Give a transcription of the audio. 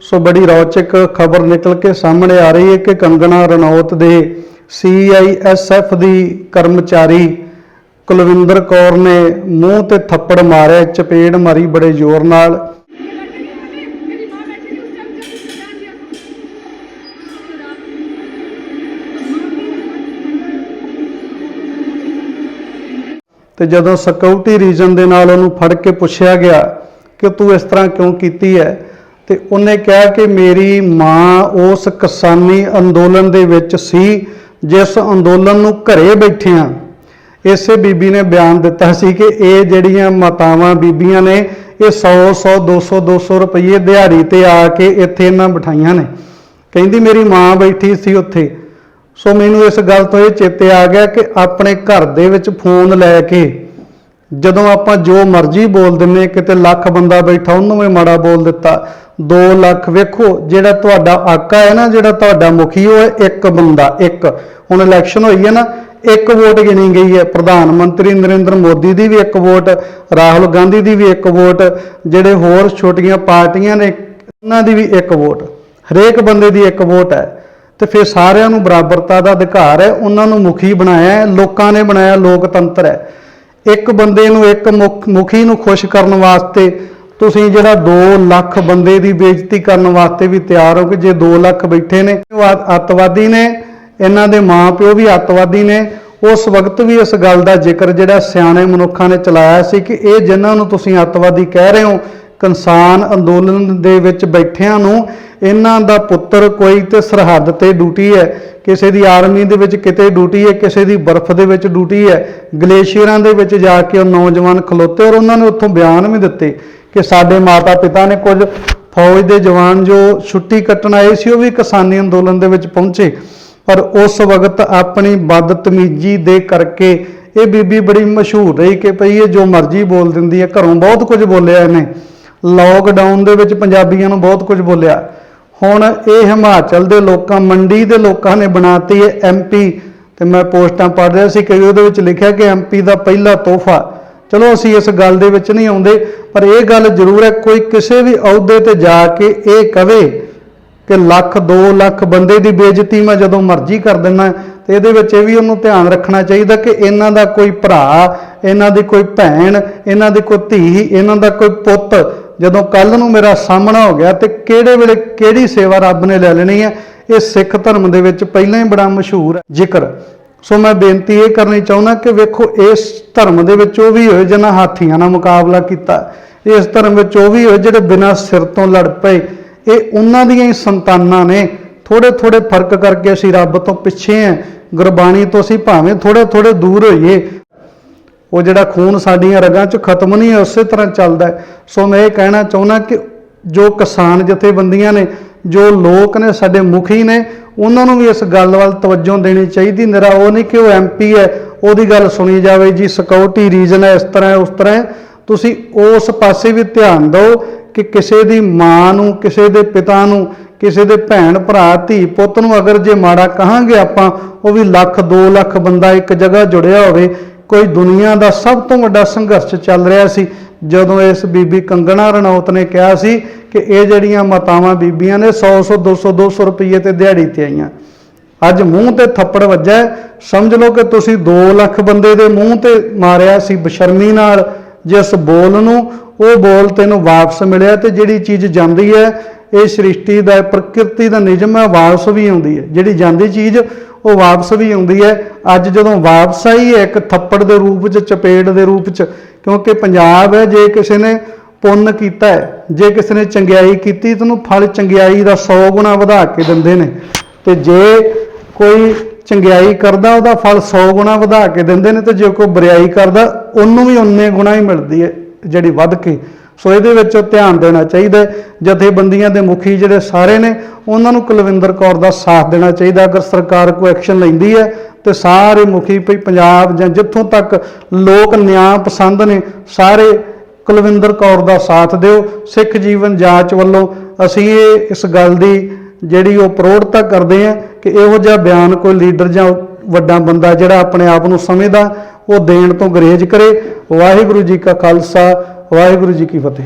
ਸੋ ਬੜੀ ਰੌਚਕ ਖਬਰ ਨਿਕਲ ਕੇ ਸਾਹਮਣੇ ਆ ਰਹੀ ਹੈ ਕਿ ਕੰਗਣਾ ਰਣੌਤ ਦੇ ਸੀਆਈਐਸਐਫ ਦੀ ਕਰਮਚਾਰੀ ਕੁਲਵਿੰਦਰ ਕੌਰ ਨੇ ਮੂੰਹ ਤੇ ਥੱਪੜ ਮਾਰਿਆ, ਚਪੇੜ ਮਾਰੀ ਬੜੇ ਜ਼ੋਰ ਨਾਲ। ਤੇ ਜਦੋਂ ਸਿਕਿਉਰਿਟੀ ਰੀਜ਼ਨ ਦੇ ਨਾਲ ਉਹਨੂੰ ਫੜ ਕੇ ਪੁੱਛਿਆ ਗਿਆ ਕਿ ਤੂੰ ਇਸ ਤਰ੍ਹਾਂ ਕਿਉਂ ਕੀਤੀ ਹੈ ਤੇ ਉਹਨੇ ਕਿਹਾ ਕਿ ਮੇਰੀ ਮਾਂ ਉਸ ਕਿਸਾਨੀ ਅੰਦੋਲਨ ਦੇ ਵਿੱਚ ਸੀ, ਜਿਸ ਅੰਦੋਲਨ ਨੂੰ ਘਰੇ ਬੈਠਿਆਂ ਇਸੇ ਬੀਬੀ ਨੇ ਬਿਆਨ ਦਿੱਤਾ ਸੀ ਕਿ ਇਹ ਜਿਹੜੀਆਂ ਮਾਤਾਵਾਂ ਬੀਬੀਆਂ ਨੇ, ਇਹ 100 100 200 200 ਰੁਪਏ ਦਿਹਾੜੀ ਤੇ ਆ ਕੇ ਇੱਥੇ ਇਹਨਾਂ ਬਿਠਾਈਆਂ ਨੇ। ਕਹਿੰਦੀ, ਮੇਰੀ ਮਾਂ ਬੈਠੀ ਸੀ ਉੱਥੇ। ਸੋ ਮੈਨੂੰ ਇਸ ਗੱਲ ਤੋਂ ਇਹ ਚੇਤੇ ਆ ਗਿਆ ਕਿ ਆਪਣੇ ਘਰ ਦੇ ਵਿੱਚ ਫੋਨ ਲੈ ਕੇ ਜਦੋਂ ਆਪਾਂ ਜੋ ਮਰਜ਼ੀ ਬੋਲ ਦਿੰਨੇ ਕਿਤੇ ਲੱਖ ਬੰਦਾ ਬੈਠਾ, ਉਹਨੂੰ ਵੀ ਮਾੜਾ ਬੋਲ ਦਿੱਤਾ। 2 ਲੱਖ ਵੇਖੋ, ਜਿਹੜਾ ਤੁਹਾਡਾ ਆਕਾ ਹੈ ਨਾ, ਜਿਹੜਾ ਤੁਹਾਡਾ ਮੁਖੀ, ਉਹ ਹੈ ਇੱਕ ਬੰਦਾ, ਇੱਕ। ਹੁਣ ਇਲੈਕਸ਼ਨ ਹੋਈ ਹੈ ਨਾ, ਇੱਕ ਵੋਟ ਗਿਣੀ ਗਈ ਹੈ। ਪ੍ਰਧਾਨ ਮੰਤਰੀ ਨਰਿੰਦਰ ਮੋਦੀ ਦੀ ਵੀ ਇੱਕ ਵੋਟ ਰਾਹੁਲ ਗਾਂਧੀ ਦੀ ਵੀ ਇੱਕ ਵੋਟ ਜਿਹੜੇ ਹੋਰ ਛੋਟੀਆਂ ਪਾਰਟੀਆਂ ਨੇ ਉਹਨਾਂ ਦੀ ਵੀ ਇੱਕ ਵੋਟ ਹਰੇਕ ਬੰਦੇ ਦੀ ਇੱਕ ਵੋਟ ਹੈ। ਤੇ ਫਿਰ ਸਾਰਿਆਂ ਨੂੰ ਬਰਾਬਰਤਾ ਦਾ ਅਧਿਕਾਰ ਹੈ। ਉਹਨਾਂ ਨੂੰ ਮੁਖੀ ਬਣਾਇਆ ਹੈ, ਲੋਕਾਂ ਨੇ ਬਣਾਇਆ, ਲੋਕਤੰਤਰ ਹੈ। ਇੱਕ ਬੰਦੇ ਨੂੰ, ਇੱਕ ਮੁਖ- ਮੁਖੀ ਨੂੰ ਖੁਸ਼ ਕਰਨ ਵਾਸਤੇ ਤੁਸੀਂ ਜਿਹੜਾ 2 ਲੱਖ ਬੰਦੇ ਦੀ ਬੇਇੱਜ਼ਤੀ ਕਰਨ ਵਾਸਤੇ ਵੀ ਤਿਆਰ ਹੋ ਕਿ ਜੇ 2 ਲੱਖ ਬੈਠੇ ਨੇ, ਉਹ ਅੱਤਵਾਦੀ ਨੇ, ਇਹਨਾਂ ਦੇ ਮਾਪਿਓ ਵੀ ਅੱਤਵਾਦੀ ਨੇ, ਉਸ ਵਕਤ ਵੀ ਇਸ ਗੱਲ ਦਾ ਜ਼ਿਕਰ ਜਿਹੜਾ ਸਿਆਣੇ ਮਨੁੱਖਾਂ ਨੇ ਚਲਾਇਆ ਸੀ ਕਿ ਇਹ ਜਿਨ੍ਹਾਂ ਨੂੰ ਤੁਸੀਂ ਅੱਤਵਾਦੀ ਕਹਿ ਰਹੇ ਹੋ, ਕਿਸਾਨ ਅੰਦੋਲਨ ਦੇ ਵਿੱਚ ਬੈਠਿਆਂ ਨੂੰ, ਇਹਨਾਂ ਦਾ ਪੁੱਤਰ ਕੋਈ ਤੇ ਸਰਹੱਦ ਤੇ ਡਿਊਟੀ ਹੈ, ਕਿਸੇ ਦੀ ਆਰਮੀ ਦੇ ਵਿੱਚ ਕਿਤੇ ਡਿਊਟੀ ਹੈ, ਕਿਸੇ ਦੀ ਬਰਫ਼ ਦੇ ਵਿੱਚ ਡਿਊਟੀ ਹੈ, ਗਲੇਸ਼ੀਅਰਾਂ ਦੇ ਵਿੱਚ ਜਾ ਕੇ ਉਹ ਨੌਜਵਾਨ ਖਲੋਤੇ ਔਰ ਉਹਨਾਂ ਨੇ ਉੱਥੋਂ ਬਿਆਨ ਵੀ ਦਿੱਤੇ। ਕਿ ਸਾਡੇ ਮਾਤਾ ਪਿਤਾ ਨੇ ਕੁਝ ਫੌਜ ਦੇ ਜਵਾਨ ਜੋ ਛੁੱਟੀ ਕੱਟਣ ਆਏ ਸੀ, ਉਹ ਵੀ ਕਿਸਾਨੀ ਅੰਦੋਲਨ ਦੇ ਵਿੱਚ ਪਹੁੰਚੇ। ਪਰ ਉਸ ਵਕਤ ਆਪਣੀ ਬਦਤਮੀਜੀ ਦੇ ਕਰਕੇ ਇਹ ਬੀਬੀ ਬੜੀ ਮਸ਼ਹੂਰ ਰਹੀ ਕਿ ਭਈ ਇਹ ਜੋ ਮਰਜ਼ੀ ਬੋਲ ਦਿੰਦੀ ਹੈ, ਘਰੋਂ ਬਹੁਤ ਕੁਝ ਬੋਲਿਆ ਇਹਨੇ। ਲੋਕਡਾਊਨ ਦੇ ਵਿੱਚ ਪੰਜਾਬੀਆਂ ਨੂੰ ਬਹੁਤ ਕੁਝ ਬੋਲਿਆ। ਹੁਣ ਇਹ ਹਿਮਾਚਲ ਦੇ ਲੋਕਾਂ, ਮੰਡੀ ਦੇ ਲੋਕਾਂ ਨੇ ਬਣਾਤੀ ਹੈ ਐਮਪੀ ਤੇ ਮੈਂ ਪੋਸਟਾਂ ਪੜ੍ਹ ਰਿਹਾ ਸੀ ਕਿ ਉਹਦੇ ਵਿੱਚ ਲਿਖਿਆ ਕਿ ਐਮਪੀ ਦਾ ਪਹਿਲਾ ਤੋਹਫਾ ਚਲੋ ਅਸੀਂ ਇਸ ਗੱਲ ਦੇ ਵਿੱਚ ਨਹੀਂ ਆਉਂਦੇ, ਪਰ ਇਹ ਗੱਲ ਜ਼ਰੂਰ ਹੈ, ਕੋਈ ਕਿਸੇ ਵੀ ਅਹੁਦੇ ਤੇ ਜਾ ਕੇ ਇਹ ਕਵੇ ਕਿ ਲੱਖ 2 ਲੱਖ ਬੰਦੇ ਦੀ ਬੇਇੱਜ਼ਤੀ ਮੈਂ ਜਦੋਂ ਮਰਜ਼ੀ ਕਰ ਦਿੰਦਾ ਤੇ ਇਹਦੇ ਵਿੱਚ ਇਹ ਵੀ ਉਹਨੂੰ ਧਿਆਨ ਰੱਖਣਾ ਚਾਹੀਦਾ ਕਿ ਇਹਨਾਂ ਦਾ ਕੋਈ ਭਰਾ, ਇਹਨਾਂ ਦੀ ਕੋਈ ਭੈਣ, ਇਹਨਾਂ ਦੀ ਕੋਈ ਧੀ, ਇਹਨਾਂ ਦਾ ਕੋਈ ਪੁੱਤ ਜਦੋਂ ਕੱਲ ਨੂੰ ਮੇਰਾ ਸਾਹਮਣਾ ਹੋ ਗਿਆ, ਤੇ ਕਿਹੜੇ ਵੇਲੇ ਕਿਹੜੀ ਸੇਵਾ ਰੱਬ ਨੇ ਲੈ ਲੈਣੀ ਹੈ, ਇਹ ਸਿੱਖ ਧਰਮ ਦੇ ਵਿੱਚ ਪਹਿਲਾਂ ਹੀ ਬੜਾ ਮਸ਼ਹੂਰ ਹੈ, ਜ਼ਿਕਰ। ਸੋ ਮੈਂ ਬੇਨਤੀ ਇਹ ਕਰਨੀ ਚਾਹੁੰਦਾ ਕਿ ਵੇਖੋ, ਇਸ ਧਰਮ ਦੇ ਵਿੱਚ ਉਹ ਵੀ ਹੋਏ ਜਿਨ੍ਹਾਂ ਹਾਥੀਆਂ ਨਾਲ ਮੁਕਾਬਲਾ ਕੀਤਾ। ਇਸ ਧਰਮ ਵਿੱਚ ਉਹ ਵੀ ਹੋਏ ਜਿਹੜੇ ਬਿਨਾਂ ਸਿਰ ਤੋਂ ਲੜ ਪਏ, ਇਹ ਉਹਨਾਂ ਦੀਆਂ ਹੀ ਸੰਤਾਨਾਂ ਨੇ। ਥੋੜੇ ਥੋੜੇ ਫ਼ਰਕ ਕਰਕੇ ਅਸੀਂ ਰੱਬ ਤੋਂ ਪਿੱਛੇ ਹਾਂ ਗੁਰਬਾਣੀ ਤੋਂ ਅਸੀਂ ਭਾਵੇਂ ਥੋੜੇ ਥੋੜੇ ਦੂਰ ਹੋਈਏ। ਉਹ ਜਿਹੜਾ ਖੂਨ ਸਾਡੀਆਂ ਰਗਾਂ 'ਚ ਖਤਮ ਨਹੀਂ ਹੈ ਉਸੇ ਤਰ੍ਹਾਂ ਚੱਲਦਾ ਸੋ ਮੈਂ ਇਹ ਕਹਿਣਾ ਚਾਹੁੰਦਾ ਕਿ ਜੋ ਕਿਸਾਨ ਜਥੇਬੰਦੀਆਂ ਨੇ ਜੋ ਲੋਕ ਨੇ, ਸਾਡੇ ਮੁਖੀ ਨੇ, ਉਹਨਾਂ ਨੂੰ ਵੀ ਇਸ ਗੱਲ ਵੱਲ ਤਵੱਜੋ ਦੇਣੀ ਚਾਹੀਦੀ। ਨਿਰਾ ਉਹ ਨਹੀਂ ਕਿ ਉਹ ਐਮਪੀ ਹੈ, ਉਹਦੀ ਗੱਲ ਸੁਣੀ ਜਾਵੇ, ਜੀ ਸਿਕਿਉਰਿਟੀ ਰੀਜਨ ਹੈ, ਇਸ ਤਰ੍ਹਾਂ ਉਸ ਤਰ੍ਹਾਂ ਹੈ। ਤੁਸੀਂ ਉਸ ਪਾਸੇ ਵੀ ਧਿਆਨ ਦਿਓ ਕਿ ਕਿਸੇ ਦੀ ਮਾਂ ਨੂੰ, ਕਿਸੇ ਦੇ ਪਿਤਾ ਨੂੰ, ਕਿਸੇ ਦੇ ਭੈਣ, ਭਰਾ, ਧੀ, ਪੁੱਤ ਨੂੰ ਅਗਰ ਜੇ ਮਾੜਾ ਕਹਾਂਗੇ ਆਪਾਂ, ਉਹ ਵੀ ਲੱਖ 2 ਲੱਖ ਬੰਦਾ ਇੱਕ ਜਗ੍ਹਾ ਜੁੜਿਆ ਹੋਵੇ। ਕੋਈ ਦੁਨੀਆ ਦਾ ਸਭ ਤੋਂ ਵੱਡਾ ਸੰਘਰਸ਼ ਚੱਲ ਰਿਹਾ ਸੀ। ਜਦੋਂ ਇਸ ਬੀਬੀ ਕੰਗਣਾ ਰਣੌਤ ਨੇ ਕਿਹਾ ਸੀ ਕਿ ਇਹ ਜਿਹੜੀਆਂ ਮਾਤਾਵਾਂ ਬੀਬੀਆਂ ਨੇ 100 100 200 200 ਰੁਪਏ ਤੇ ਦਿਹਾੜੀ ਤੇ ਆਈਆਂ। ਅੱਜ ਮੂੰਹ ਤੇ ਥੱਪੜ ਵੱਜਾ ਹੈ। ਸਮਝ ਲਓ ਕਿ ਤੁਸੀਂ 2 ਲੱਖ ਬੰਦੇ ਦੇ ਮੂੰਹ ਤੇ ਮਾਰਿਆ ਸੀ ਬਸ਼ਰਮੀ ਨਾਲ ਜਿਸ ਬੋਲ ਨੂੰ। ਉਹ ਬੋਲ ਤੈਨੂੰ ਵਾਪਸ ਮਿਲਿਆ ਤੇ ਜਿਹੜੀ ਚੀਜ਼ ਜਾਂਦੀ ਹੈ, ਇਹ ਸ੍ਰਿਸ਼ਟੀ ਦਾ, ਪ੍ਰਕਿਰਤੀ ਦਾ ਨਿਯਮ ਹੈ, ਵਾਪਸ ਵੀ ਆਉਂਦੀ ਹੈ। ਜਿਹੜੀ ਜਾਂਦੀ ਚੀਜ਼ ਉਹ ਵਾਪਸ ਵੀ ਆਉਂਦੀ ਹੈ। ਅੱਜ ਜਦੋਂ ਵਾਪਸ ਆਈ ਹੈ, ਇੱਕ ਥੱਪੜ ਦੇ ਰੂਪ 'ਚ, ਚਪੇੜ ਦੇ ਰੂਪ 'ਚ, ਕਿਉਂਕਿ ਪੰਜਾਬ ਹੈ, ਜੇ ਕਿਸੇ ਨੇ ਪੁੰਨ ਕੀਤਾ ਹੈ, ਜੇ ਕਿਸੇ ਨੇ ਚੰਗਿਆਈ ਕੀਤੀ, ਤਾਂ ਉਹਨੂੰ ਫਲ ਚੰਗਿਆਈ ਦਾ 100 ਗੁਣਾ ਵਧਾ ਕੇ ਦਿੰਦੇ ਨੇ। ਤੇ ਜੇ ਕੋਈ ਚੰਗਿਆਈ ਕਰਦਾ, ਉਹਦਾ ਫਲ 100 ਗੁਣਾ ਵਧਾ ਕੇ ਦਿੰਦੇ ਨੇ, ਤੇ ਜੇ ਕੋਈ ਬੁਰਾਈ ਕਰਦਾ, ਉਹਨੂੰ ਵੀ ਉਨੇ ਗੁਣਾ ਹੀ ਮਿਲਦੀ ਹੈ, ਜਿਹੜੀ ਵੱਧ ਕੇ। ਸੋ ਇਹਦੇ ਵਿੱਚ ਧਿਆਨ ਦੇਣਾ ਚਾਹੀਦਾ ਜਥੇਬੰਦੀਆਂ ਦੇ ਮੁਖੀ ਜਿਹੜੇ ਸਾਰੇ ਨੇ ਉਹਨਾਂ ਨੂੰ ਕੁਲਵਿੰਦਰ ਕੌਰ ਦਾ ਸਾਥ ਦੇਣਾ ਚਾਹੀਦਾ। ਅਗਰ ਸਰਕਾਰ ਕੋਈ ਐਕਸ਼ਨ ਲੈਂਦੀ ਹੈ, ਤੇ ਸਾਰੇ ਮੁਖੀ ਭਈ ਪੰਜਾਬ ਜਾਂ ਜਿੱਥੋਂ ਤੱਕ ਲੋਕ ਨਿਆਂ ਪਸੰਦ ਨੇ, ਸਾਰੇ ਕੁਲਵਿੰਦਰ ਕੌਰ ਦਾ ਸਾਥ ਦਿਓ। ਸਿੱਖ ਜੀਵਨ ਜਾਂਚ ਵੱਲੋਂ ਅਸੀਂ ਇਹ ਇਸ ਗੱਲ ਦੀ ਜਿਹੜੀ ਉਹ ਪ੍ਰੋੜਤਾ ਕਰਦੇ ਆ ਕਿ ਇਹੋ ਜਿਹਾ ਬਿਆਨ ਕੋਈ ਲੀਡਰ ਜਾਂ ਵੱਡਾ ਬੰਦਾ ਜਿਹੜਾ ਆਪਣੇ ਆਪ ਨੂੰ ਸਮਝਦਾ, ਉਹ ਦੇਣ ਤੋਂ ਗਰੇਜ ਕਰੇ। ਵਾਹਿਗੁਰੂ ਜੀ ਕਾ ਖਾਲਸਾ, ਵਾਹਿਗੁਰੂ ਜੀ ਕੀ ਫਤਿਹ।